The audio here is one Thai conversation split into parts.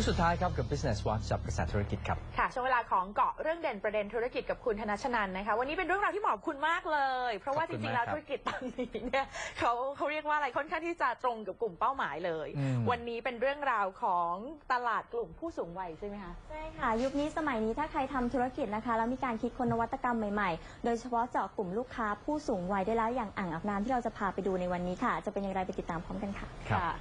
วงสุดท้ายครับกับ Business Watch จับกระแสธุรกิจครับ ค่ะ ช่วงเวลาของเกาะเรื่องเด่นประเด็นธุรกิจกับคุณธนชนันนะคะ วันนี้เป็นเรื่องราวที่เหมาะกับคุณมากเลย เพราะว่าขอบจคุณริงๆมากแล้วครับธุรกิจตอนนี้เนี่ยเขาเขาเรียกว่าอะไรค่อนข้างที่จะตรงกับกลุ่มเป้าหมายเลย อืม วันนี้เป็นเรื่องราวของตลาดกลุ่มผู้สูงวัยใช่ไหมคะ ใช่ค่ะ ยุคนี้สมัยนี้ถ้าใครทำธุรกิจนะคะ แล้วมีการคิดคนนวัตกรรมใหม่ๆ โดยเฉพาะเจาะกลุ่มลูกค้าผู้สูงวัยได้แล้วอย่างอ่างอาบน้ำที่เราจะพาไปดูในวันนี้ค่ะ จะเป็นอย่างไรไปติดตามพร้อมกันค่ะ ครับ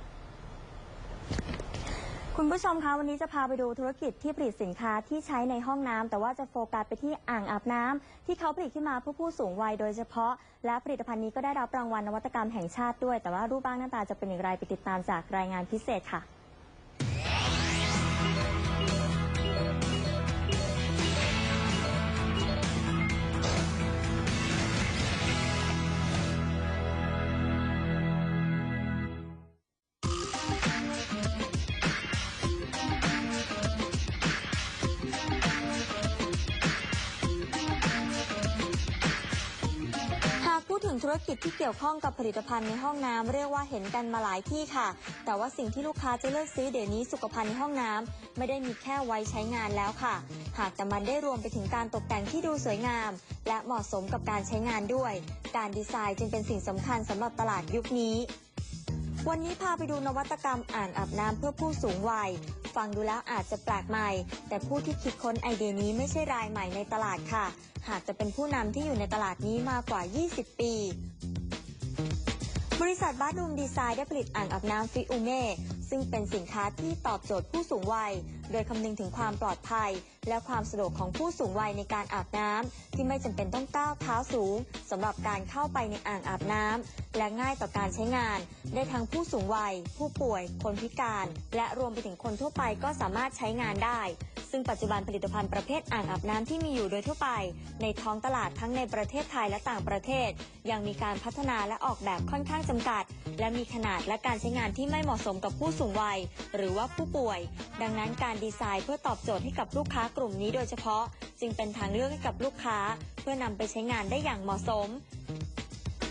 คุณผู้ชมคะวันนี้จะพาไปดูธุรกิจที่ผลิตสินค้าที่ใช้ในห้องน้ำแต่ว่าจะโฟกัสไปที่อ่างอาบน้ำที่เขาผลิตขึ้นมาเพื่อผู้สูงวัยโดยเฉพาะ และผลิตภัณฑ์นี้ก็ได้รับรางวัลนวัตกรรมแห่งชาติด้วย แต่ว่ารูปร่างหน้าตาจะเป็นอย่างไรไปติดตามจากรายงานพิเศษค่ะ ธุรกิจที่เกี่ยวข้องกับผลิตภัณฑ์ในห้องน้ำเรียกว่าเห็นกันมาหลายที่ค่ะ แต่ว่าสิ่งที่ลูกค้าจะเลือกซื้อเดี๋ยวนี้สุขภัณฑ์ในห้องน้ำไม่ได้มีแค่ไว้ใช้งานแล้วค่ะ หากแต่มันได้รวมไปถึงการตกแต่งที่ดูสวยงาม และเหมาะสมกับการใช้งานด้วย การดีไซน์จึงเป็นสิ่งสำคัญสำหรับตลาดยุคนี้ วันนี้พาไปดูนวัตกรรมอ่างอาบน้ำเพื่อผู้สูงวัย ฟังดูแล้วอาจจะแปลกใหม่ แต่ผู้ที่คิดค้นไอเดียนี้ไม่ใช่รายใหม่ในตลาดค่ะ หากจะเป็นผู้นำที่อยู่ในตลาดนี้มากว่า 20 ปี บริษัทบาร์ดูมดีไซน์ได้ผลิตอ่างอาบน้ำฟิอูเม่ ซึ่งเป็นสินค้าที่ตอบโจทย์ผู้สูงวัย โดยคำนึงถึงความปลอดภัย และความสะดวกของผู้สูงวัยในการอาบน้ำที่ไม่จำเป็นต้องก้าวเท้าสูงสำหรับการเข้าไปในอ่างอาบน้ำและง่ายต่อการใช้งาน ได้ทั้งผู้สูงวัย ผู้ป่วย คนพิการ และรวมไปถึงคนทั่วไปก็สามารถใช้งานได้ ซึ่งปัจจุบันผลิตภัณฑ์ประเภทอ่างอาบน้ำที่มีอยู่โดยทั่วไป ในท้องตลาดทั้งในประเทศไทยและต่างประเทศ ยังมีการพัฒนาและออกแบบค่อนข้างจำกัด และมีขนาดและการใช้งานที่ไม่เหมาะสมกับผู้สูงวัย หรือว่าผู้ป่วย ดังนั้นการดีไซน์เพื่อตอบโจทย์ให้กับลูกค้ากลุ่มนี้โดยเฉพาะ จึงเป็นทางเลือกให้กับลูกค้า เพื่อนำไปใช้งานได้อย่างเหมาะสม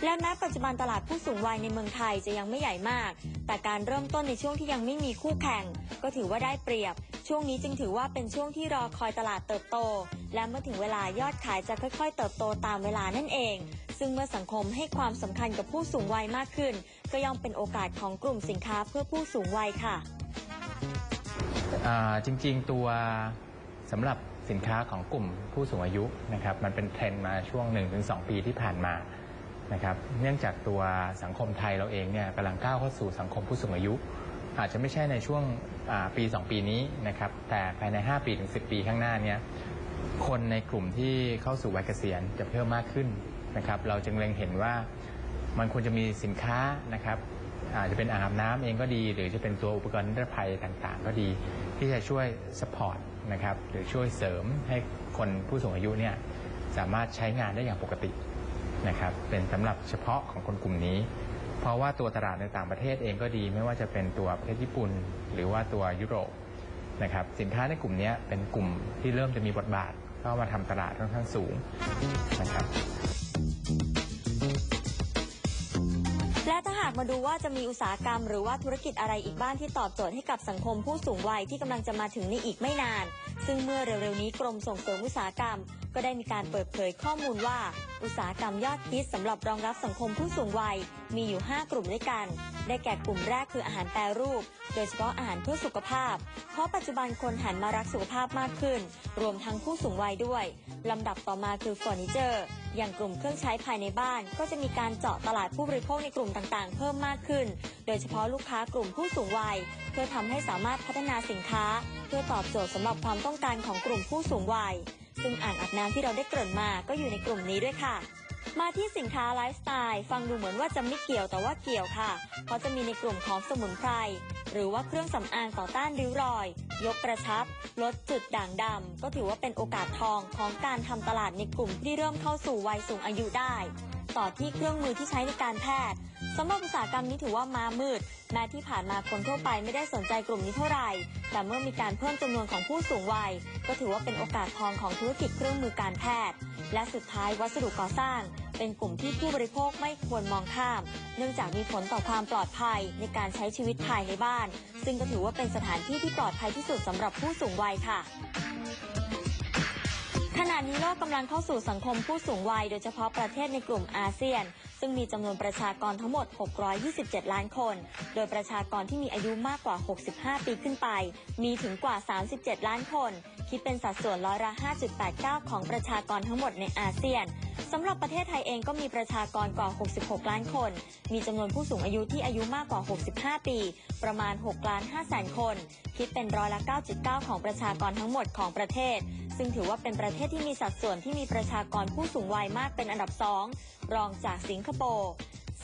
และแม้ปัจจุบันตลาดผู้สูงวัยในเมืองไทยจะยังไม่ใหญ่มาก แต่การเริ่มต้นในช่วงที่ยังไม่มีคู่แข่ง ก็ถือว่าได้เปรียบ ช่วงนี้จึงถือว่าเป็นช่วงที่รอคอยตลาดเติบโต และเมื่อถึงเวลายอดขายจะค่อย ๆ เติบโตตามเวลานั่นเอง ซึ่งเมื่อสังคมให้ความสำคัญกับผู้สูงวัยมากขึ้น ก็ย่อมเป็นโอกาสของกลุ่มสินค้าเพื่อผู้สูงวัยค่ะจริงๆตัวสำหรับสินค้าของกลุ่มผู้สูงอายุนะครับมันเป็นเทรนด์มาช่วง 1-2 ปีที่ผ่านมา นะครับเนื่องจากตัวสังคมไทยเราเองเนี่ยกำลังก้าวเข้าสู่สังคมผู้สูงอายุ อาจจะไม่ใช่ในช่วงปี 2 ปีนี้นะครับแต่ภายใน 5 ปีถึง 10 ปีข้างหน้าเนี่ยคนในกลุ่มที่เข้าสู่วัยเกษียณจะเพิ่มมากขึ้นนะครับเราจึงเล็งเห็นว่ามันควรจะมีสินค้านะครับอาจจะเป็นอาบน้ำเองก็ดี หรือจะเป็นตัวอุปกรณ์นิรภัยต่างๆ ก็ดี ที่จะช่วยสปอร์ตนะครับหรือช่วยเสริมให้คนผู้สูงอายุเนี่ยสามารถใช้งานได้อย่างปกติ นะครับเป็นสำหรับเฉพาะของคนกลุ่มนี้ เพราะว่าตัวตลาดในต่างประเทศเองก็ดี ไม่ว่าจะเป็นตัวประเทศญี่ปุ่น หรือว่าตัวยุโรปนะครับสินค้าในกลุ่มนี้เป็นกลุ่มที่เริ่มจะมีบทบาทเข้ามาทำตลาดค่อนข้างสูงนะครับและถ้าหากมาดูว่าจะมีอุตสาหกรรมหรือว่าธุรกิจอะไรอีกบ้างที่ตอบโจทย์ให้กับสังคมผู้สูงวัยที่กำลังจะมาถึงในอีกไม่นาน ซึ่งเมื่อเร็วๆนี้กรมส่งเสริมอุตสาหกรรม ก็ได้มีการเปิดเผยข้อมูลว่า อุตสาหกรรมยอดฮิตสำหรับรองรับสังคมผู้สูงวัย มีอยู่ 5 กลุ่มด้วยกัน ได้แก่กลุ่มแรกคืออาหารแปรรูป โดยเฉพาะอาหารเพื่อสุขภาพ เพราะปัจจุบันคนหันมารักสุขภาพมากขึ้น รวมทั้งผู้สูงวัยด้วยลำดับต่อมาคือเฟอร์นิเจอร์อย่างกลุ่มเครื่องใช้ภายในบ้าน ก็จะมีการเจาะตลาดผู้บริโภคในกลุ่มต่างๆ เพิ่มมากขึ้น โดยเฉพาะลูกค้ากลุ่มผู้สูงวัย เพื่อทำให้สามารถพัฒนาสินค้าเพื่อตอบโจทย์สำหรับความต้องการของกลุ่มผู้สูงวัย ซึ่งอ่างอาบน้ำที่เราได้เกริ่นมาก็อยู่ในกลุ่มนี้ด้วยค่ะ มาที่สินค้าไลฟ์สไตล์ ฟังดูเหมือนว่าจะไม่เกี่ยวแต่ว่าเกี่ยวค่ะ เพราะจะมีในกลุ่มของสมุนไพรหรือว่าเครื่องสำอางต่อต้านริ้วรอย ยกกระชับ ลดจุดด่างดำก็ถือว่าเป็นโอกาสทองของการทำตลาดในกลุ่มที่เริ่มเข้าสู่วัยสูงอายุได้ ต่อที่เครื่องมือที่ใช้ในการแพทย์สำหรับอุตสาหกรรมนี้ถือว่ามามืด แม้ที่ผ่านมาคนทั่วไปไม่ได้สนใจกลุ่มนี้เท่าไหร่ แต่เมื่อมีการเพิ่มจำนวนของผู้สูงวัย ก็ถือว่าเป็นโอกาสทองของธุรกิจเครื่องมือการแพทย์ และสุดท้ายวัสดุก่อสร้าง เป็นกลุ่มที่ผู้บริโภคไม่ควรมองข้าม เนื่องจากมีผลต่อความปลอดภัยในการใช้ชีวิตภายในบ้าน ซึ่งก็ถือว่าเป็นสถานที่ที่ปลอดภัยที่สุดสำหรับผู้สูงวัยค่ะ ขณะนี้โลกกำลังเข้าสู่สังคมผู้สูงวัย โดยเฉพาะประเทศในกลุ่มอาเซียน ซึ่งมีจำนวนประชากรทั้งหมด 627 ล้านคน โดยประชากรที่มีอายุมากกว่า 65 ปีขึ้นไป มีถึงกว่า 37 ล้านคน คิดเป็นสัดส่วนร้อยละ 5.89 ของประชากรทั้งหมดในอาเซียน สำหรับประเทศไทยเองก็มีประชากรกว่า 66 ล้านคน มีจำนวนผู้สูงอายุที่อายุมากกว่า 65 ปี ประมาณ 6 ล้าน5แสนคน คิดเป็นร้อยละ 9.9 ของประชากรทั้งหมดของประเทศ ซึ่งถือว่าเป็นประเทศที่มีสัดส่วนที่มีประชากรผู้สูงวัยมากเป็นอันดับสองรองจากสิงคโปร์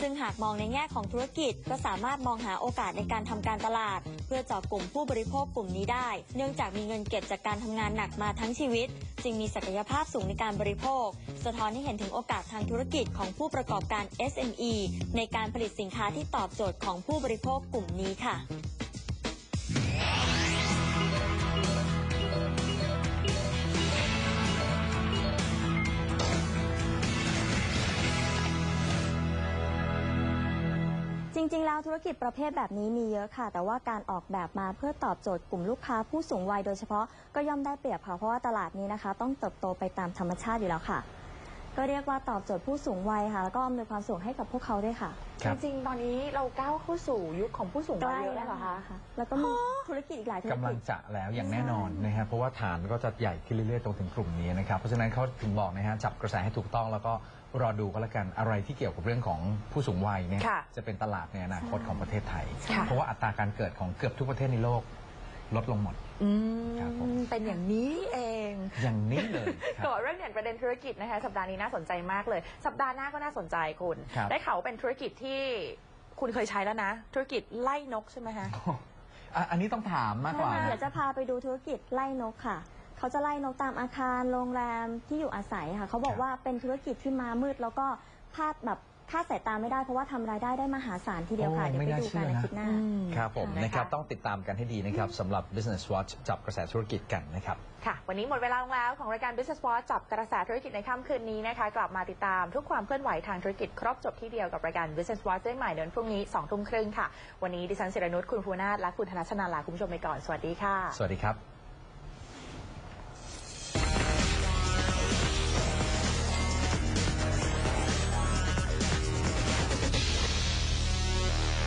ซึ่งหากมองในแง่ของธุรกิจ ก็สามารถมองหาโอกาสในการทำการตลาด เพื่อเจาะกลุ่มผู้บริโภคกลุ่มนี้ได้ เนื่องจากมีเงินเก็บจากการทำงานหนักมาทั้งชีวิต จึงมีศักยภาพสูงในการบริโภค สะท้อนให้เห็นถึงโอกาสทางธุรกิจของผู้ประกอบการ SME ในการผลิตสินค้าที่ตอบโจทย์ของผู้บริโภคกลุ่มนี้ค่ะ จริงๆ แล้วธุรกิจประเภทแบบนี้มีเยอะค่ะ แต่ว่าการออกแบบมาเพื่อตอบโจทย์กลุ่มลูกค้าผู้สูงวัยโดยเฉพาะก็ย่อมได้เปรียบค่ะเพราะว่าตลาดนี้นะคะ ต้องเติบโตไปตามธรรมชาติอยู่แล้วค่ะ ก็เรียกว่าตอบโจทย์ผู้สูงวัยค่ะ แล้วก็อำนวยความสะดวกให้กับพวกเขาด้วยค่ะครับจริงๆ ตอนนี้เราก้าวเข้าสู่ยุคของผู้สูงใกวัยล้เยอะแล้แล้ววเหรอคะค่ะ แล้วก็มีธุรกิจอีกหลายธุรกำลักิงจ จะแล้วอย่างแน่นอนนะครับเพราะว่าฐานก็จะใหญ่ขึ้นเรื่อยๆตรงถึงกลุ่มนี้นะครับ เพราะฉะนั้นเขาถึงบอกนะฮะจับกระแสให้ถูกต้องแล้วก็รอดูก็แล้วกันอะไรที่เกี่ยวกับเรื่องของผู้สูงวัยเนี่ยค่ะจะเป็นตลาดในอนาคตของประเทศไทย ค่ะ เพราะว่าอัตราการเกิดของเกือบทุกประเทศในโลก ลดลงหมด อืครับผมมเป็นอย่างนี้เอง อย่างนี้เลยคก่รัอบ นเรื่องเด่นประเด็นธุรกิจนะคะสัปดาห์นี้น่าสนใจมากเลย สัปดาห์หน้าก็น่าสนใจคุณ ครับ ได้ข่าวว่าเป็นธุรกิจที่คุณเคยใช้แล้วนะ ธุรกิจไล่นกใช่ไหมคะอะอันนี้ต้องถามมากกว่าเดี๋ยวจะพาไปดูธุรกิจไล่นกค่ะ เขาจะไล่นกตามอาคารโรงแรมที่อยู่อาศัยค่ะ เขาบอกครับว่าเป็นธุรกิจที่มามืดแล้วก็พลาดแบบ คาดสายตาไม่ได้เพราะว่าทำรายได้ได้มหาศาลทีเดียวค่ะ โอ้เดี๋ยวไม่ไปน่าดูเชื่กันอในนะคลิปหน้า ครับผมนะคะนะครับต้องติดตามกันให้ดีนะครับสำหรับ Business Watch จับกระแสธุรกิจกันนะครับ ค่ะ วันนี้หมดเวลาลงแล้วของรายการ Business Watch จับกระแสธุรกิจในค่ำคืนนี้นะคะ กลับมาติดตามทุกความเคลื่อนไหวทางธุรกิจครบจบที่เดียวกับรายการ Business Watch ได้ใหม่เดือนพรุ่งนี้2ทุ่มครึ่งค่ะ วันนี้ดิฉันศิรนุชคุณภูนาถและคุณธนชนาลาคุณผู้ชมไปก่อน สวัสดีค่ะ สวัสดีครับ